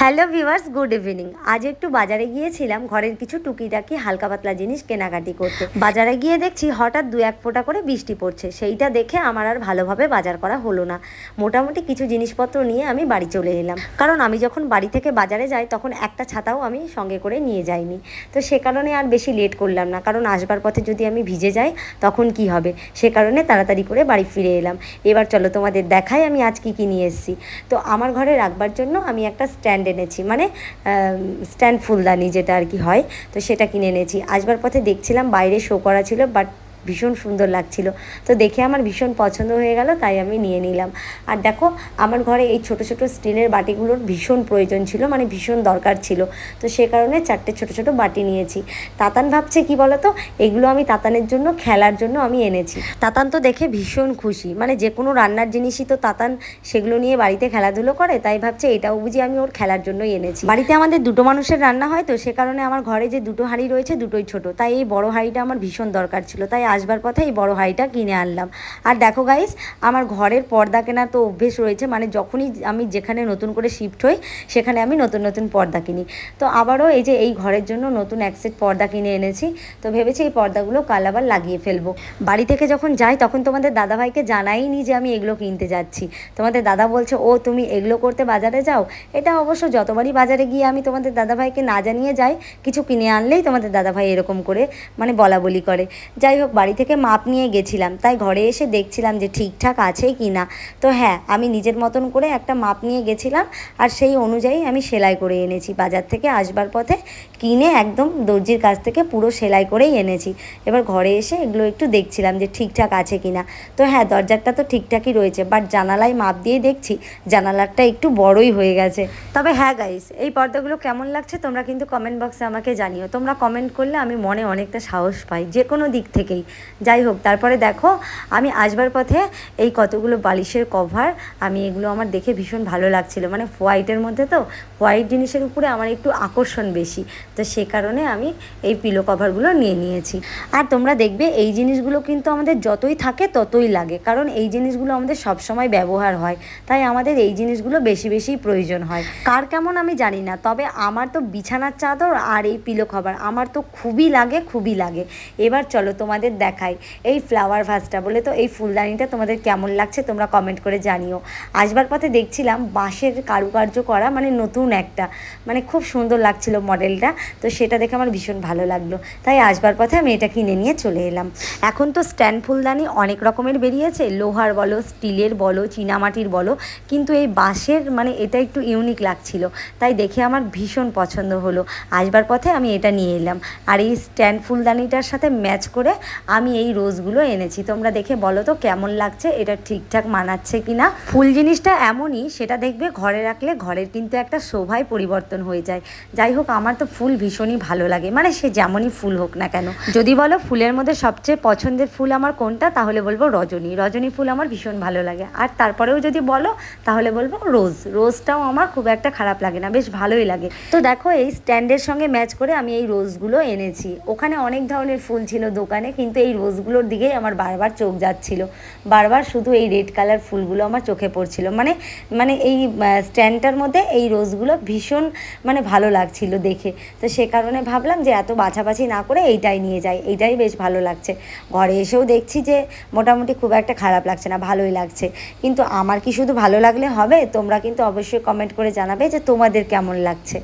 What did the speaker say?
Hello viewers, good evening. আজ একটু বাজারে গিয়েছিলাম, ঘরের কিছু টুকিটাকি হালকা পাতলা জিনিস কেনাকাটি করতে। বাজারে গিয়ে দেখছি হঠাৎ দু এক ফোঁটা করে বৃষ্টি পড়ছে। সেইটা দেখে আমার আর ভালোভাবে বাজার করা হলো না। মোটামুটি কিছু জিনিসপত্র নিয়ে আমি বাড়ি চলে এলাম। কারণ আমি যখন বাড়ি থেকে বাজারে যাই, তখন একটা ছাতাও আমি সঙ্গে করে নিয়ে যাইনি। তো সে কারণে আর বেশি লেট করলাম না। কারণ আসবার পথে যদি আমি ভিজে যাই, তখন কি হবে? সে কারণে তাড়াতাড়ি করে বাড়ি ফিরে এলাম। এবার চলো তোমাদের দেখাই আমি আজ কী কী নিয়ে এসেছি। তো আমার ঘরে রাখবার জন্য আমি একটা স্ট্যান্ড এনেছি মানে স্ট্যান্ড ফুলদানি যেটা আর কি হয়, তো সেটা কিনে এনেছি। আসবার পথে দেখছিলাম বাইরে শো করা ছিল বাট ভীষণ সুন্দর লাগছিল। তো দেখে আমার ভীষণ পছন্দ হয়ে গেল, তাই আমি নিয়ে নিলাম। আর দেখো, আমার ঘরে এই ছোট ছোট স্টিলের বাটিগুলোর ভীষণ প্রয়োজন ছিল মানে ভীষণ দরকার ছিল। তো সে কারণে চারটে ছোট ছোট বাটি নিয়েছি। তাতান ভাবছে কি বলতো, এগুলো আমি তাতানের জন্য, খেলার জন্য আমি এনেছি। তাতান তো দেখে ভীষণ খুশি মানে যে কোনো রান্নার জিনিসই তো তাতান সেগুলো নিয়ে বাড়িতে খেলাধুলো করে, তাই ভাবছে এটাও বুঝি আমি ওর খেলার জন্যই এনেছি। বাড়িতে আমাদের দুটো মানুষের রান্না হয়, তো সে কারণে আমার ঘরে যে দুটো হাঁড়ি রয়েছে, দুটোই ছোট। তাই এই বড় হাঁড়িটা আমার ভীষণ দরকার ছিল, তাই আসবার পথে এই বড় হাঁড়িটা কিনে আনলাম। আর দেখো গাইস আমার ঘরের পর্দা কেনা তো অভ্যেস রয়েছে মানে যখনই আমি যেখানে নতুন করে শিফট হই, সেখানে আমি নতুন নতুন পর্দা কিনি। তো আবারও এই যে এই ঘরের জন্য নতুন এক সেট পর্দা কিনে এনেছি, তো ভেবেছি এই পর্দাগুলো কাল আবার লাগিয়ে ফেলব। বাড়ি থেকে যখন যাই, তখন তোমাদের দাদাভাইকে জানাইনি যে আমি এগুলো কিনতে যাচ্ছি। তোমাদের দাদা বলছে, ও, তুমি এগুলো করতে বাজারে যাও? এটা অবশ্য যতবারই বাজারে গিয়ে আমি তোমাদের দাদাভাইকে না জানিয়ে যাই, কিছু কিনে আনলেই তোমাদের দাদাভাই এরকম করে মানে বলা বলি করে। যাই হোক বাড়ি থেকে মাপ নিয়ে গেছিলাম। তাই ঘরে এসে দেখছিলাম যে ঠিকঠাক আছে কি না তো হ্যাঁ আমি নিজের মতন করে একটা মাপ নিয়ে গেছিলাম আর সেই অনুযায়ী আমি সেলাই করে এনেছি। বাজার থেকে আসবার পথে কিনে একদম দর্জির কাছ থেকে পুরো সেলাই করেই এনেছি। এবার ঘরে এসে এগুলো একটু দেখছিলাম যে ঠিকঠাক আছে কি না তো হ্যাঁ দরজাটা তো ঠিকঠাকই রয়েছে বাট জানালায় মাপ দিয়ে দেখছি জানালাটা একটু বড়ই হয়ে গেছে। তবে হ্যাঁ গাইস এই পর্দাগুলো কেমন লাগছে তোমরা কিন্তু কমেন্ট বক্সে আমাকে জানিও। তোমরা কমেন্ট করলে আমি মনে অনেকটা সাহস পাই যে কোনো দিক থেকেই। যাই হোক, তারপরে দেখো, আমি আসবার পথে এই কতগুলো বালিশের কভার আমি এগুলো আমার দেখে ভীষণ ভালো লাগছিল। মানে হোয়াইটের মধ্যে তো হোয়াইট জিনিসের উপরে আমার একটু আকর্ষণ বেশি। তো সে কারণে আমি এই পিলো কভারগুলো নিয়ে নিয়েছি। আর তোমরা দেখবে, এই জিনিসগুলো কিন্তু আমাদের যতই থাকে ততই লাগে। কারণ এই জিনিসগুলো আমাদের সবসময় ব্যবহার হয়। তাই আমাদের এই জিনিসগুলো বেশি বেশি প্রয়োজন হয়। কার কেমন আমি জানি না, তবে আমার তো বিছানার চাদর আর এই পিলো কভার আমার তো খুবই লাগে খুবই লাগে। এবার চলো তোমাদের দেখাই। এই ফ্লাওয়ার ভাসটা বলে তো এই ফুলদানিটা তোমাদের কেমন লাগছে তোমরা কমেন্ট করে জানিও। আসবার পথে দেখছিলাম বাঁশের কারুকার্য করা মানে নতুন একটা মানে খুব সুন্দর লাগছিল মডেলটা তো সেটা দেখে আমার ভীষণ ভালো লাগল। তাই আসবার পথে আমি এটা কিনে নিয়ে চলে এলাম। এখন তো স্ট্যান্ড ফুলদানি অনেক রকমের বেরিয়েছে, লোহার বলো স্টিলের বলো, চীনামাটির বলো, কিন্তু এই বাঁশের মানে এটা একটু ইউনিক লাগছিল, তাই দেখে আমার ভীষণ পছন্দ হলো। আসবার পথে আমি এটা নিয়ে এলাম। আর এই স্ট্যান্ড ফুলদানিটার সাথে ম্যাচ করে আমি এই রোজগুলো এনেছি। তোমরা দেখে বলো তো কেমন লাগছে? এটা ঠিকঠাক মানাচ্ছে কি না ফুল জিনিসটা এমনই, সেটা দেখবে ঘরে রাখলে ঘরের কিন্তু একটা শোভায় পরিবর্তন হয়ে যায়। যাই হোক, আমার তো ফুল ভীষণই ভালো লাগে। মানে সে যেমনই ফুল হোক না কেন। যদি বলো ফুলের মধ্যে সবচেয়ে পছন্দের ফুল আমার কোনটা, তাহলে বলব রজনী। রজনী ফুল আমার ভীষণ ভালো লাগে। আর তারপরেও যদি বলো, তাহলে বলব রোজ। রোজটাও আমার খুব একটা খারাপ লাগে না, বেশ ভালোই লাগে। তো দেখো, এই স্ট্যান্ডের সঙ্গে ম্যাচ করে আমি এই রোজগুলো এনেছি। ওখানে অনেক ধরনের ফুল ছিল দোকানে কিন্তু এই রোজগুলোর দিকেই আমার বারবার চোখ যাচ্ছিল। বারবার শুধু এই রেড কালার ফুলগুলো আমার চোখে পড়ছিল। মানে মানে এই স্ট্যান্ডটার মধ্যে এই রোজগুলো ভীষণ মানে ভালো লাগছিল দেখে। তো সে কারণে ভাবলাম যে এত বাছাবাছি না করে এইটাই নিয়ে যাই। এইটাই বেশ ভালো লাগছে। ঘরে এসেও দেখছি যে মোটামুটি খুব একটা খারাপ লাগছে না, ভালোই লাগছে। কিন্তু আমার কি শুধু ভালো লাগলে হবে? তোমরা কিন্তু অবশ্যই কমেন্ট করে জানাবে যে তোমাদের কেমন লাগছে।